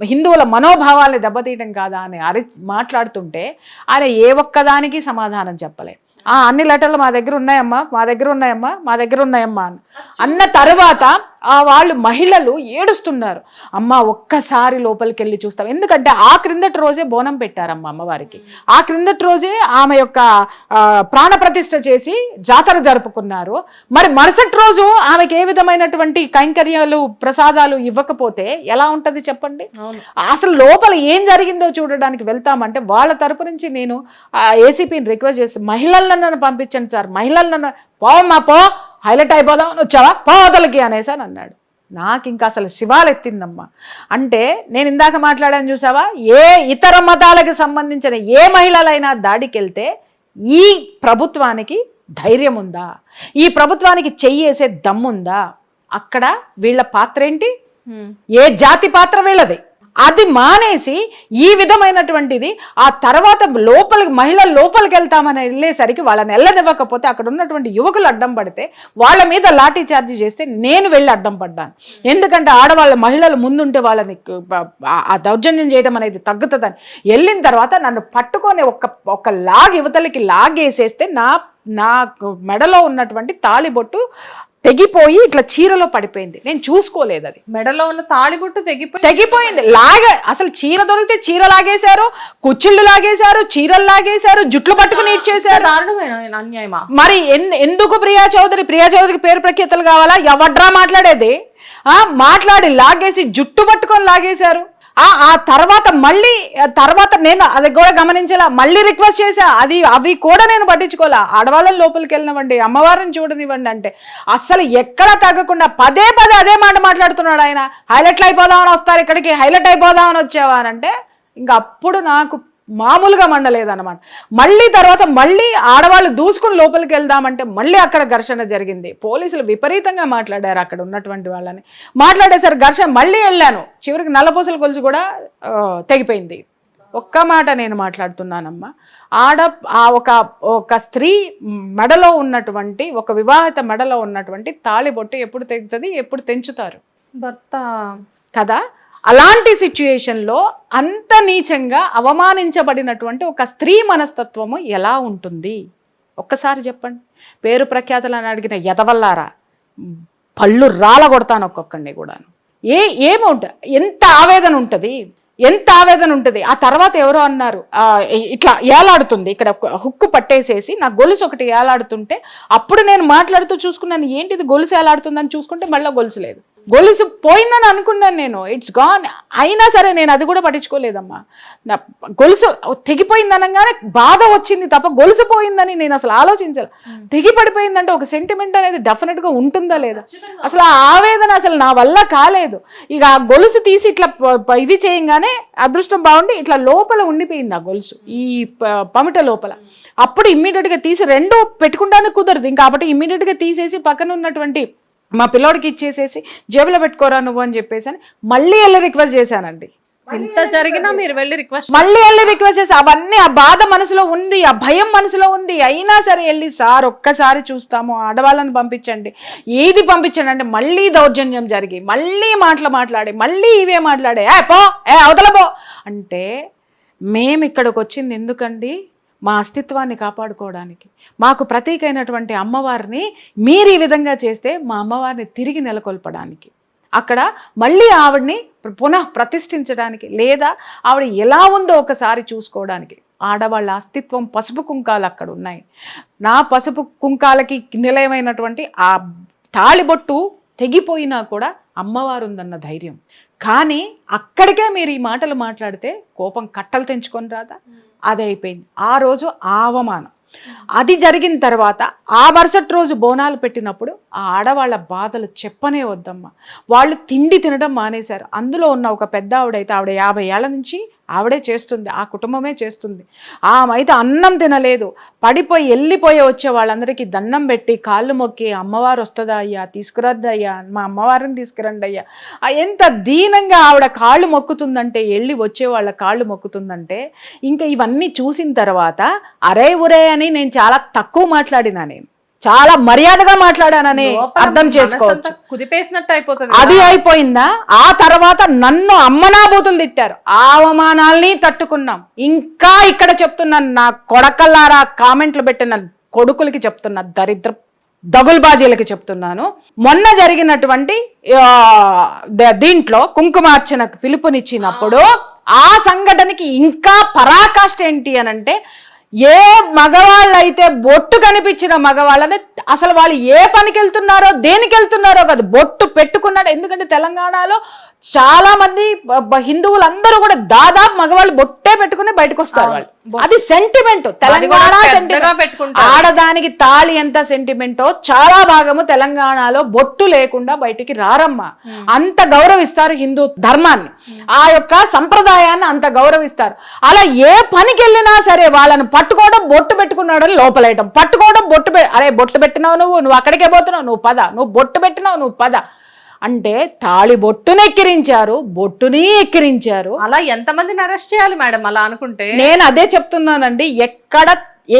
హిందువుల మనోభావాల్ని దెబ్బతీయటం కాదా అని అరి మాట్లాడుతుంటే ఆయన ఏ ఒక్కదానికి సమాధానం చెప్పలే. ఆ అన్ని లెటర్లు మా దగ్గర ఉన్నాయమ్మా మా దగ్గర ఉన్నాయమ్మా మా దగ్గర ఉన్నాయమ్మా అని. అన్న తర్వాత ఆ వాళ్ళు మహిళలు ఏడుస్తున్నారు. అమ్మ ఒక్కసారి లోపలికి వెళ్ళి చూస్తాం ఎందుకంటే ఆ క్రిందటి రోజే బోనం పెట్టారమ్మ అమ్మవారికి. ఆ క్రిందటి రోజే ఆమె యొక్క ఆ, ప్రాణ ప్రతిష్ఠ చేసి జాతర జరుపుకున్నారు. మరి మరుసటి రోజు ఆమెకి ఏ విధమైనటువంటి కైంకర్యాలు ప్రసాదాలు ఇవ్వకపోతే ఎలా ఉంటది చెప్పండి? అసలు లోపల ఏం జరిగిందో చూడడానికి వెళ్తామంటే వాళ్ళ తరపు నుంచి నేను ఏసీపీని రిక్వెస్ట్ చేసి మహిళలను నన్ను పంపించండి సార్ మహిళలను పోవమ్మా పో హైలైట్ అయిపోదాం అని వచ్చావా? పోవతలకి అనేసి అని అన్నాడు. నాకు ఇంకా అసలు శివాలు ఎత్తిందమ్మా అంటే నేను ఇందాక మాట్లాడాను చూసావా? ఏ ఇతర మతాలకు సంబంధించిన ఏ మహిళలైనా దాడికి వెళ్తే ఈ ప్రభుత్వానికి ధైర్యం ఉందా? ఈ ప్రభుత్వానికి చెయ్యేసే దమ్ముందా? అక్కడ వీళ్ళ పాత్ర ఏంటి. ఏ జాతి పాత్ర వీళ్ళది? అది మానేసి ఈ విధమైనటువంటిది ఆ తర్వాత లోపలికి మహిళ లోపలికి వెళ్తామని వెళ్ళేసరికి వాళ్ళని వెళ్ళనివ్వకపోతే అక్కడ ఉన్నటువంటి యువకులు అడ్డం పడితే వాళ్ళ మీద లాఠీ చార్జ్ చేస్తే నేను వెళ్ళి అడ్డం పడ్డాను. ఎందుకంటే ఆడవాళ్ళ మహిళలు ముందుంటే వాళ్ళని ఆ- దౌర్జన్యం చేయడం అనేది తగ్గుతుందని. వెళ్ళిన తర్వాత నన్ను పట్టుకొని ఒక ఒక లాగ్ యువతలకి లాగేసేస్తే నా నా మెడలో ఉన్నటువంటి తాళిబొట్టు తెగిపోయి ఇట్లా చీరలో పడిపోయింది. నేను చూసుకోలేదు అది. మెడలో ఉన్న తాళిబొట్టు తెగిపోయి తెగిపోయింది. లాగ అసలు చీర దొరికితే చీర లాగేశారు కుచ్చిళ్ళు లాగేశారు చీరలు లాగేశారు జుట్లు పట్టుకుని ఇచ్చేశారు. దారుణమైన? అన్యాయమా? మరి ఎందుకు ప్రియా చౌదరి? ప్రియా చౌదరికి పేరు ప్రఖ్యాతలు కావాలా? ఎవడ్రా మాట్లాడేది? ఆ మాట్లాడి లాగేసి జుట్టు పట్టుకొని లాగేశారు. ఆ తర్వాత మళ్ళీ తర్వాత నేను అది కూడా గమనించాలా మళ్ళీ రిక్వెస్ట్ చేశా. అది అవి కూడా నేను పట్టించుకోలే. ఆడవాళ్ళని లోపలికి వెళ్ళినవ్వండి అమ్మవారిని చూడనివ్వండి అంటే అస్సలు ఎక్కడ తగ్గకుండా పదే పదే అదే మాట మాట్లాడుతున్నాడు ఆయన. హైలైట్లు అయిపోదామని వస్తారు ఇక్కడికి హైలైట్ అయిపోదామని వచ్చావా అని అంటే ఇంకా అప్పుడు నాకు మామూలుగా మండలేదన్నమాట. మళ్ళీ తర్వాత మళ్ళీ ఆడవాళ్ళు దూసుకుని లోపలికి వెళ్దామంటే మళ్ళీ అక్కడ ఘర్షణ జరిగింది. పోలీసులు విపరీతంగా మాట్లాడారు అక్కడ ఉన్నటువంటి వాళ్ళని. మాట్లాడేసరికి ఘర్షణ మళ్ళీ వెళ్ళాను. చివరికి నల్లపూసల గొలుసు కూడా తెగిపోయింది. ఒక్క మాట నేను మాట్లాడుతున్నానమ్మా. ఆడ ఆ ఒక ఒక స్త్రీ మెడలో ఉన్నటువంటి ఒక వివాహిత మెడలో ఉన్నటువంటి తాళిబొట్టు ఎప్పుడు తెగుతుంది ఎప్పుడు తెంచుతారు? భర్త కదా? అలాంటి సిచ్యుయేషన్లో అంత నీచంగా అవమానించబడినటువంటి ఒక స్త్రీ మనస్తత్వము ఎలా ఉంటుంది? ఒక్కసారి చెప్పండి. పేరు ప్రఖ్యాతలను అడిగిన ఎదవల్లారా? పళ్ళు రాలగొడతాను ఒక్కొక్కడిని కూడాను. ఏ ఏమౌంట్? ఎంత ఆవేదన ఉంటుంది? ఎంత ఆవేదన ఉంటుంది? ఆ తర్వాత ఎవరో అన్నారు ఇట్లా ఏలాడుతుంది. ఇక్కడ హుక్కు పట్టేసేసి నా గొలుసు ఒకటి ఏలాడుతుంటే అప్పుడు నేను మాట్లాడుతూ చూసుకున్నాను ఏంటిది గొలుసు ఏలాడుతుందని చూసుకుంటే మళ్ళీ గొలుసు లేదు. గొలుసు పోయిందని అనుకున్నాను నేను. ఇట్స్ గాన్ అయినా సరే నేను అది కూడా పట్టించుకోలేదమ్మా. నా గొలుసు తెగిపోయింది అనగానే బాధ వచ్చింది తప్ప గొలుసు పోయిందని నేను అసలు ఆలోచించాలి. తెగి పడిపోయిందంటే ఒక సెంటిమెంట్ అనేది డెఫినెట్గా ఉంటుందా లేదా? అసలు ఆ ఆవేదన అసలు నా వల్ల కాలేదు. ఇక ఆ గొలుసు తీసి ఇట్లా ఇది చేయంగానే అదృష్టం బాగుండి ఇట్లా లోపల ఉండిపోయింది ఆ గొలుసు. ఈ ప- పమిట లోపల. అప్పుడు ఇమ్మీడియట్గా తీసి రెండు పెట్టుకుంటానికి కుదరదు. ఇంకా కాబట్టి ఇమ్మీడియట్గా తీసేసి పక్కన ఉన్నటువంటి మా పిల్లోడికి ఇచ్చేసేసి జేబులో పెట్టుకోరా నువ్వు అని చెప్పేసి అని మళ్ళీ వెళ్ళి రిక్వెస్ట్ చేశానండి. ఇంత జరిగినా మీరు వెళ్ళి రిక్వెస్ట్ మళ్ళీ వెళ్ళి రిక్వెస్ట్ చేసి అవన్నీ ఆ బాధ మనసులో ఉంది ఆ భయం మనసులో ఉంది. అయినా సరే వెళ్ళి సార్ ఒక్కసారి చూస్తాము ఆడవాళ్ళని పంపించండి. ఏది పంపించండి అంటే మళ్ళీ దౌర్జన్యం జరిగి మళ్ళీ మాటలు మాట్లాడి మళ్ళీ ఇవే మాట్లాడే ఏ పో ఏ అవతల పో. అంటే మేము ఇక్కడికి వచ్చింది ఎందుకండి? మా అస్తిత్వాన్ని కాపాడుకోవడానికి. మాకు ప్రతీకైనటువంటి అమ్మవారిని మీరు ఈ విధంగా చేస్తే మా అమ్మవారిని తిరిగి నెలకొల్పడానికి. అక్కడ మళ్ళీ ఆవిడ్ని పునః ప్రతిష్ఠించడానికి లేదా ఆవిడ ఎలా ఉందో ఒకసారి చూసుకోవడానికి. ఆడవాళ్ళ అస్తిత్వం పసుపు కుంకాలు అక్కడ ఉన్నాయి. నా పసుపు కుంకాలకి నిలయమైనటువంటి ఆ తాళిబొట్టు తెగిపోయినా కూడా అమ్మవారు ఉందన్న ధైర్యం. కానీ అక్కడికే మీరు ఈ మాటలు మాట్లాడితే కోపం కట్టలు తెంచుకొని రాదా? అది అయిపోయింది. ఆ రోజు అవమానం. అది జరిగిన తర్వాత ఆ మరుసటి రోజు బోనాలు పెట్టినప్పుడు ఆ ఆడవాళ్ళ బాధలు చెప్పనే వద్దమ్మా. వాళ్ళు తిండి తినడం మానేశారు. అందులో ఉన్న ఒక పెద్ద ఆవిడైతే ఆవిడ యాభై ఏళ్ళ నుంచి ఆవిడే చేస్తుంది. ఆ కుటుంబమే చేస్తుంది. ఆమె అయితే అన్నం తినలేదు. పడిపోయి వెళ్ళిపోయి వచ్చే వాళ్ళందరికీ దండం పెట్టి కాళ్ళు మొక్కి అమ్మవారు వస్తుందా అయ్యా? తీసుకురద్దు అయ్యా? మా అమ్మవారిని తీసుకురండి అయ్యా. ఎంత దీనంగా ఆవిడ కాళ్ళు మొక్కుతుందంటే వెళ్ళి వచ్చే వాళ్ళ కాళ్ళు మొక్కుతుందంటే ఇంకా ఇవన్నీ చూసిన తర్వాత అరే ఉరే అని నేను చాలా తక్కువ మాట్లాడినా నేను. చాలా మర్యాదగా మాట్లాడానని అర్థం చేసుకోవచ్చు. కుదిపేసినట్టు అయిపోతుంది అది. అయిపోయిందా? ఆ తర్వాత నన్ను అమ్మనాబూతులు తిట్టారు. ఆ అవమానాల్ని తట్టుకున్నాం. ఇంకా ఇక్కడ చెప్తున్నాను నా కొడకల్లారా కామెంట్లు పెట్టిన కొడుకులకి చెప్తున్నా దరిద్ర దగుల్బాజీలకి చెప్తున్నాను. మొన్న జరిగినటువంటి దీంట్లో కుంకుమార్చనకు పిలుపునిచ్చినప్పుడు ఆ సంఘటనకి ఇంకా పరాకాష్ట ఏంటి అని అంటే ఏ మగవాళ్ళైతే బొట్టు కనిపించిన మగవాళ్ళని అసలు వాళ్ళు ఏ పనికి వెళ్తున్నారో దేనికి వెళ్తున్నారో కాదు బొట్టు పెట్టుకున్నాడు. ఎందుకంటే తెలంగాణలో చాలా మంది బ- హిందువులందరూ కూడా దాదాపు మగవాళ్ళు బొట్టే పెట్టుకుని బయటకు వస్తారు వాళ్ళు అది సెంటిమెంట్ తెలంగాణ. ఆడదానికి తాళి ఎంత సెంటిమెంటో చాలా భాగము తెలంగాణలో బొట్టు లేకుండా బయటికి రారమ్మ. అంత గౌరవిస్తారు హిందూ ధర్మాన్ని. ఆ యొక్క సంప్రదాయాన్ని అంత గౌరవిస్తారు. అలా ఏ పనికి వెళ్ళినా సరే వాళ్ళని పట్టుకోవడం బొట్టు పెట్టుకున్నాడని లోపలేయటం. పట్టుకోవడం బొట్టు పె- అరే బొట్టు పెట్టినావు నువ్వు నువ్వు అక్కడికే పోతున్నావు నువ్వు పద నువ్వు బొట్టు పెట్టినావు నువ్వు పద. అంటే తాళి బొట్టుని ఎక్కిరించారు బొట్టుని ఎక్కిరించారు. అలా ఎంతమందిని అరెస్ట్ చేయాలి మేడం అలా అనుకుంటే? నేను అదే చెప్తున్నానండి ఎక్కడ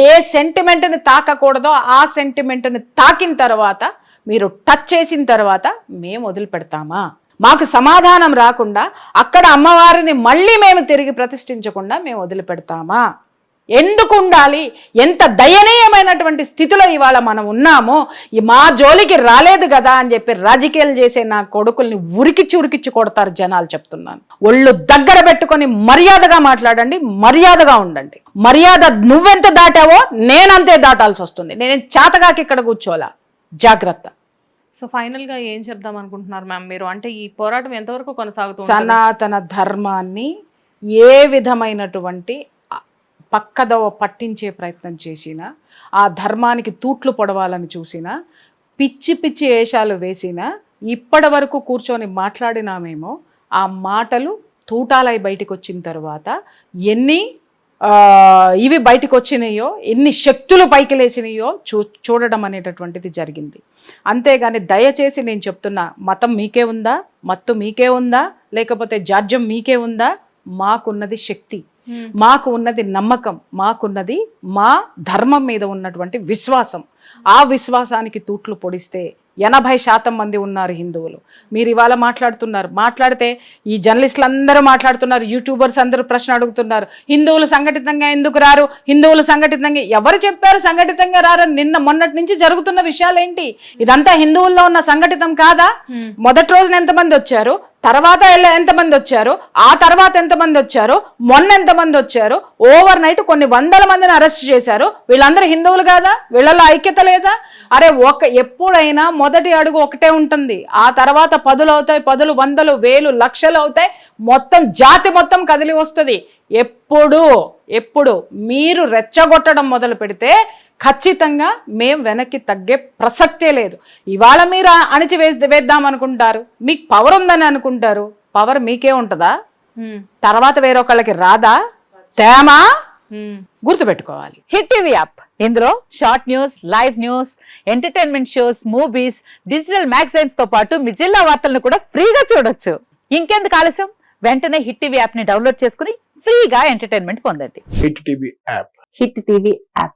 ఏ సెంటిమెంట్ని తాకకూడదో ఆ సెంటిమెంట్ని తాకిన తర్వాత మీరు టచ్ చేసిన తర్వాత మేము వదిలిపెడతామా? మాకు సమాధానం రాకుండా అక్కడ అమ్మవారిని మళ్ళీ మేము తిరిగి ప్రతిష్ఠించకుండా మేము వదిలిపెడతామా? ఎందుకు ఉండాలి? ఎంత దయనీయమైనటువంటి స్థితిలో ఇవాళ మనం ఉన్నామో మా జోలికి రాలేదు కదా అని చెప్పి రాజకీయాలు చేసే నా కొడుకుల్ని ఉరికిచ్చి ఉరికిచ్చి కొడతారు జనాలు చెప్తున్నాను. ఒళ్ళు దగ్గర పెట్టుకొని మర్యాదగా మాట్లాడండి మర్యాదగా ఉండండి. మర్యాద నువ్వెంత దాటావో నేనంతే దాటాల్సి వస్తుంది. నేను చేతగాకి ఇక్కడ కూర్చోలా జాగ్రత్త. సో ఫైనల్గా ఏం చెప్దాం అనుకుంటున్నారు మ్యామ్ మీరు? అంటే ఈ పోరాటం ఎంతవరకు కొనసాగుతుంది సనాతన ధర్మాన్ని ఏ విధమైనటువంటి పక్కదవ పట్టించే ప్రయత్నం చేసినా ఆ ధర్మానికి తూట్లు పొడవాలని చూసినా పిచ్చి పిచ్చి వేషాలు వేసినా ఇప్పటి వరకు కూర్చొని మాట్లాడినామేమో ఆ మాటలు తూటాలై బయటికి వచ్చిన తర్వాత ఎన్ని ఇవి బయటకు వచ్చినాయో ఎన్ని శక్తులు పైకి లేచినాయో చూ చూడడం అనేటటువంటిది జరిగింది. అంతేగాని దయచేసి నేను చెప్తున్నా మతం మీకే ఉందా? మత్తు మీకే ఉందా? లేకపోతే జాడ్యం మీకే ఉందా? మాకున్నది శక్తి. మాకు ఉన్నది నమ్మకం మాకున్నది మా ధర్మం మీద ఉన్నటువంటి విశ్వాసం. ఆ విశ్వాసానికి తూట్లు పొడిస్తే ఎనభై శాతం మంది ఉన్నారు హిందువులు. మీరు ఇవాళ మాట్లాడుతున్నారు. మాట్లాడితే ఈ జర్నలిస్టులు అందరూ మాట్లాడుతున్నారు. యూట్యూబర్స్ అందరూ ప్రశ్న అడుగుతున్నారు. హిందువులు సంఘటితంగా ఎందుకు రారు? హిందువులు సంఘటితంగా ఎవరు చెప్పారు సంఘటితంగా రారని నిన్న మొన్నటి నుంచి జరుగుతున్న విషయాలు ఏంటి ఇదంతా హిందువుల్లో ఉన్న సంఘటితం కాదా? మొదటి రోజున ఎంతమంది వచ్చారు? తర్వాత ఎంతమంది వచ్చారు ఆ తర్వాత ఎంతమంది వచ్చారు మొన్న ఎంతమంది వచ్చారు ఓవర్ నైట్ కొన్ని వందల మందిని అరెస్ట్ చేశారు. వీళ్ళందరూ హిందువులు కాదా? వీళ్ళలో ఐక్యత లేదా? అరే ఒక ఎప్పుడైనా మొదటి అడుగు ఒకటే ఉంటుంది. ఆ తర్వాత పదులు అవుతాయి పదులు వందలు వేలు లక్షలు అవుతాయి. మొత్తం జాతి మొత్తం కదిలి వస్తుంది. ఎప్పుడు ఎప్పుడు మీరు రెచ్చగొట్టడం మొదలు పెడితే ఖచ్చితంగా మేం వెనక్కి తగ్గే ప్రసక్తే లేదు. ఇవాళ మీరు అణిచి వేద్దాం అనుకుంటారు. మీకు పవర్ ఉందని అనుకుంటారు. పవర్ మీకే ఉంటుందా. తర్వాత వేరొకళ్ళకి రాదా? తేమా. గుర్తుపెట్టుకోవాలి. Hit TV app. ఇందులో short news live news entertainment shows movies digital మ్యాగజైన్స్తో పాటు మీ జిల్లా వార్తలను కూడా ఫ్రీగా చూడొచ్చు. ఇంకెందుకు ఆలస్యం? వెంటనే హిట్ టీవీ యాప్ని డౌన్లోడ్ చేసుకుని ఫ్రీగా ఎంటర్టైన్మెంట్ పొందండి. Hit TV app. Hit TV app.